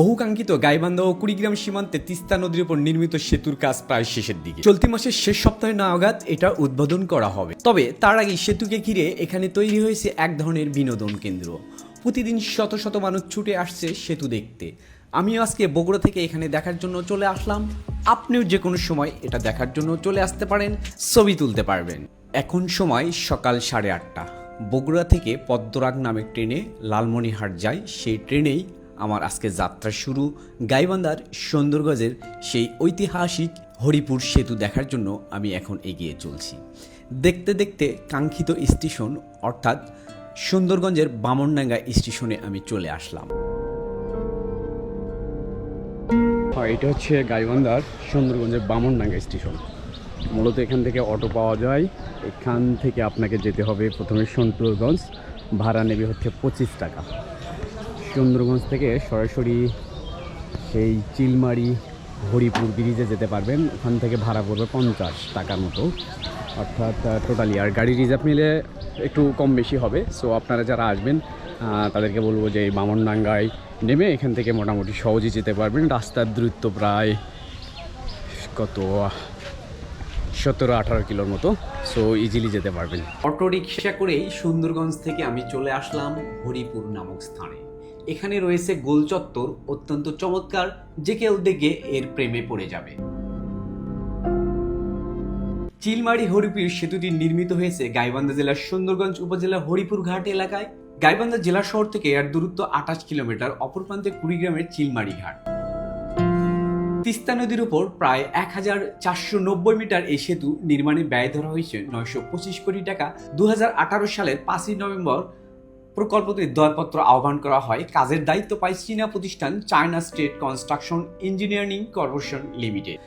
বহুকাঙ্ক্ষিত গাইবান্ধা ও কুড়িগ্রাম সীমান্তে তিস্তা নদীর উপর নির্মিত সেতুর কাজ প্রায় শেষের দিকে। চলতি মাসের শেষ সপ্তাহে নাগাদ এটা উদ্বোধন করা হবে। তবে তার আগে সেতুকে ঘিরে এখানে তৈরি হয়েছে এক ধরনের বিনোদন কেন্দ্র। প্রতিদিন শত শত মানুষ ছুটে আসছে সেতু দেখতে। আমিও আজকে বগুড়া থেকে এখানে দেখার জন্য চলে আসলাম। আপনিও যে কোনো সময় এটা দেখার জন্য চলে আসতে পারেন, ছবি তুলতে পারবেন। এখন সময় সকাল সাড়ে আটটা। বগুড়া থেকে পদ্মরাগ নামের ট্রেনে লালমনিহাট যায়। সেই ট্রেনেই আমার আজকে যাত্রা শুরু গাইবান্ধার সুন্দরগঞ্জের সেই ঐতিহাসিক হরিপুর সেতু দেখার জন্য আমি এখন এগিয়ে চলছি। দেখতে দেখতে কাঙ্ক্ষিত স্টেশন, অর্থাৎ সুন্দরগঞ্জের বামনডাঙ্গা স্টেশনে আমি চলে আসলাম। হয়, এটা হচ্ছে গাইবান্ধার সুন্দরগঞ্জের বামনডাঙ্গা স্টেশন। মূলত এখান থেকে অটো পাওয়া যায়। এখান থেকে আপনাকে যেতে হবে প্রথমে সুন্দরগঞ্জ ভাড়া নেবে হচ্ছে পঁচিশ টাকা। সুন্দরগঞ্জ থেকে সরাসরি সেই চিলমারি, হরিপুর ব্রিজে যেতে পারবেন। ওখান থেকে ভাড়া পড়বে পঞ্চাশ টাকার মতো। অর্থাৎ টোটালি আর গাড়ি রিজার্ভ নিলে একটু কম বেশি হবে। সো আপনারা যারা আসবেন তাদেরকে বলব যে এই বামনডাঙ্গায় নেমে এখান থেকে মোটামুটি সহজেই যেতে পারবেন। রাস্তার দূরত্ব প্রায় কত? সতেরো, আঠারো কিলোর মতো। সো ইজিলি যেতে পারবেন। অটো রিক্সা করেই সুন্দরগঞ্জ থেকে আমি চলে আসলাম হরিপুর নামক স্থানে। এখানে রয়েছে গোল চত্বর অত্যন্ত চমৎকার, যে কেউ দেখে এর প্রেমে পড়ে যাবে। চিলমারি হরিপুর সেতুটি নির্মিত হয়েছে গাইবান্ধা জেলার সুন্দরগঞ্জ উপজেলার হরিপুর ঘাট এলাকায়। গাইবান্ধা জেলা শহর থেকে এর দূরত্ব আঠাশ কিলোমিটার, অপর প্রান্তে কুড়িগ্রামের চিলমারি ঘাট। তিস্তা নদীর উপর প্রায় এক হাজার চারশো নব্বই মিটার এই সেতু নির্মাণে ব্যয় ধরা হয়েছে নয়শো পঁচিশ কোটি টাকা। দু হাজার আঠারো সালের পাঁচই নভেম্বর প্রকল্পটির দরপত্র আহ্বান করা হয়। কাজের দায়িত্ব পায় চীনা প্রতিষ্ঠান China State Construction Engineering Corporation Limited.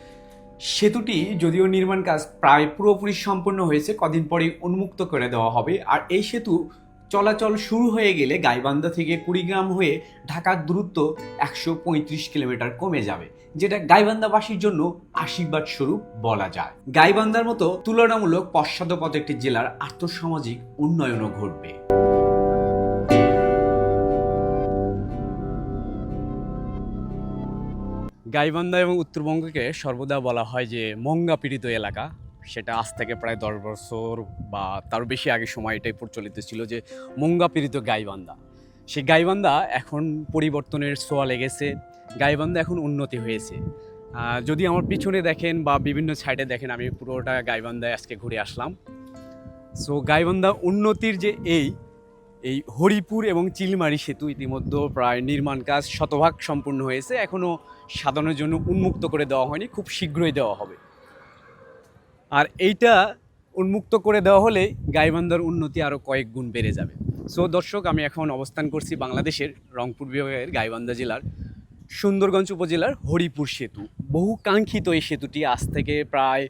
সেতুটি যদিও নির্মাণ কাজ প্রায় পুরোপুরি সম্পন্ন হয়েছে, কদিন পরেই উন্মুক্ত করে দেওয়া হবে। আর এই সেতু চলাচল শুরু হয়ে গেলে গাইবান্ধা থেকে কুড়িগ্রাম হয়ে ঢাকার দূরত্ব একশো পঁয়ত্রিশ কিলোমিটার কমে যাবে, যেটা গাইবান্ধাবাসীর জন্য আশীর্বাদ স্বরূপ বলা যায়। গাইবান্ধার মতো তুলনামূলক পশ্চাদপদ একটি জেলার আর্থসামাজিক উন্নয়নও ঘটবে। গাইবান্ধা এবং উত্তরবঙ্গকে সর্বদা বলা হয় যে মঙ্গা পীড়িত এলাকা। সেটা আজ থেকে প্রায় দশ বছর বা তার বেশি আগে সময় এটাই প্রচলিত ছিল যে মঙ্গা পীড়িত গাইবান্ধা। সেই গাইবান্ধা এখন পরিবর্তনের ছোঁয়া লেগেছে, গাইবান্ধা এখন উন্নতি হয়েছে। যদি আমার পিছনে দেখেন বা বিভিন্ন সাইডে দেখেন, আমি পুরোটা গাইবান্ধায় আজকে ঘুরে আসলাম। সো গাইবান্ধা উন্নতির যে এই এই হরিপুর এবং চিলমারি সেতু ইতিমধ্যে প্রায় নির্মাণ কাজ শতভাগ সম্পূর্ণ হয়েছে। এখনও সাধারণের জন্য উন্মুক্ত করে দেওয়া হয়নি, খুব শীঘ্রই দেওয়া হবে। আর এইটা উন্মুক্ত করে দেওয়া হলে গাইবান্ধার উন্নতি আরও কয়েক গুণ বেড়ে যাবে। সো দর্শক, আমি এখন অবস্থান করছি বাংলাদেশের রংপুর বিভাগের গাইবান্ধা জেলার সুন্দরগঞ্জ উপজেলার হরিপুর সেতু। বহু কাঙ্ক্ষিত এই সেতুটি আজ থেকে প্রায়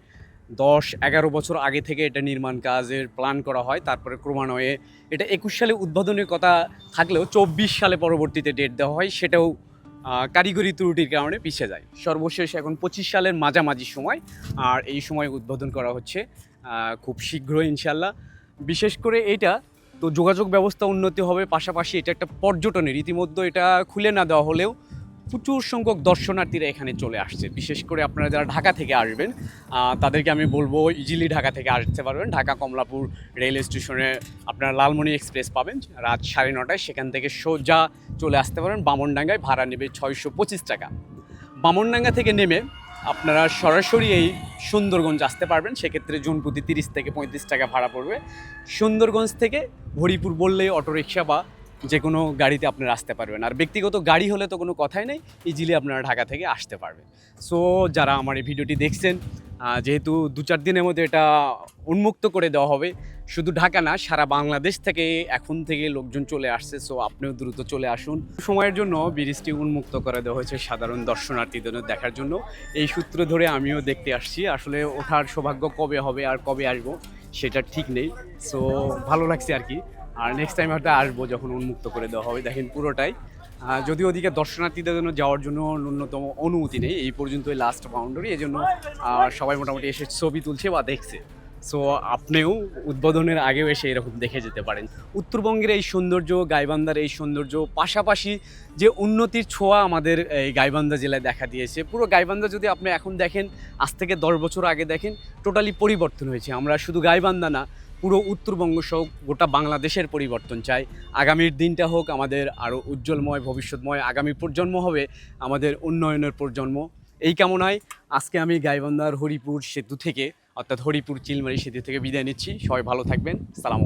দশ, এগারো বছর আগে থেকে এটা নির্মাণ কাজের প্ল্যান করা হয়। তারপরে ক্রমান্বয়ে এটা একুশ সালে উদ্বোধনের কথা থাকলেও চব্বিশ সালে পরবর্তীতে ডেট দেওয়া হয়, সেটাও কারিগরি ত্রুটির কারণে পিছিয়ে যায়। সর্বশেষ এখন পঁচিশ সালের মাঝামাঝি সময়, আর এই সময় উদ্বোধন করা হচ্ছে খুব শীঘ্রই ইনশাল্লাহ বিশেষ করে এটা, তো যোগাযোগ ব্যবস্থা উন্নতি হবে, পাশাপাশি এটা একটা পর্যটনের, ইতিমধ্যে এটা খুলে না দেওয়া হলেও প্রচুর সংখ্যক দর্শনার্থীরা এখানে চলে আসছে। বিশেষ করে আপনারা যারা ঢাকা থেকে আসবেন তাদেরকে আমি বলব ইজিলি ঢাকা থেকে আসতে পারবেন। ঢাকা কমলাপুর রেল স্টেশনে আপনারা লালমনি এক্সপ্রেস পাবেন। রাত সাড়ে নটায় সেখান থেকে সোজা চলে আসতে পারেন। বামনডাঙ্গায় ভাড়া নেবে ছয়শো পঁচিশ টাকা। বামনডাঙ্গা থেকে নেমে আপনারা সরাসরি এই সুন্দরগঞ্জ আসতে পারবেন। সেক্ষেত্রে জন প্রতি তিরিশ থেকে পঁয়ত্রিশ টাকা ভাড়া পড়বে। সুন্দরগঞ্জ থেকে হরিপুর বললেই অটোরিকশা বা যে কোনো গাড়িতে আপনারা আসতে পারবেন। আর ব্যক্তিগত গাড়ি হলে তো কোনো কথাই নেই ইজিলি আপনারা ঢাকা থেকে আসতে পারবেন। সো যারা আমার এই ভিডিওটি দেখছেন যেহেতু দু চার দিনের মধ্যে এটা উন্মুক্ত করে দেওয়া হবে, শুধু ঢাকা না, সারা বাংলাদেশ থেকে এখন থেকে লোকজন চলে আসছে সো আপনিও দ্রুত চলে আসুন। সময়ের জন্য ব্রিজটি উন্মুক্ত করে দেওয়া হয়েছে সাধারণ দর্শনার্থীদের দেখার জন্য। এই সূত্র ধরে আমিও দেখতে আসছি, আসলে ওঠার সৌভাগ্য কবে হবে আর কবে আসব, সেটা ঠিক নেই। সো ভালো লাগছে আর কি। আর নেক্সট টাইম হয়তো আসব যখন উন্মুক্ত করে দেওয়া হবে, দেখেন পুরোটাই। যদিও ওদিকে দর্শনার্থীদের জন্য যাওয়ার জন্য ন্যূনতম অনুমতি নেই, এই পর্যন্তই লাস্ট বাউন্ডারি এই জন্য সবাই মোটামুটি এসে ছবি তুলছে বা দেখছে। সো আপনিও উদ্বোধনের আগেও এসে এরকম দেখে যেতে পারেন। উত্তরবঙ্গের এই সৌন্দর্য, গাইবান্ধার এই সৌন্দর্য, পাশাপাশি যে উন্নতির ছোঁয়া আমাদের এই গাইবান্ধা জেলায় দেখা দিয়েছে, পুরো গাইবান্ধা যদি আপনি এখন দেখেন, আজ থেকে দশ বছর আগে দেখেন টোটালি পরিবর্তন হয়েছে। আমরা শুধু গাইবান্ধা না পুরো উত্তরবঙ্গ সহ গোটা বাংলাদেশের পরিবর্তন চাই। আগামীর দিনটা হোক আমাদের আরও উজ্জ্বলময়, ভবিষ্যৎময়। আগামী প্রজন্ম হবে আমাদের উন্নয়নের প্রজন্ম। এই কামনায় আজকে আমি গাইবান্ধার হরিপুর সেতু থেকে, অর্থাৎ হরিপুর, চিলমারি সেতু থেকে বিদায় নিচ্ছি। সবাই ভালো থাকবেন। সালাম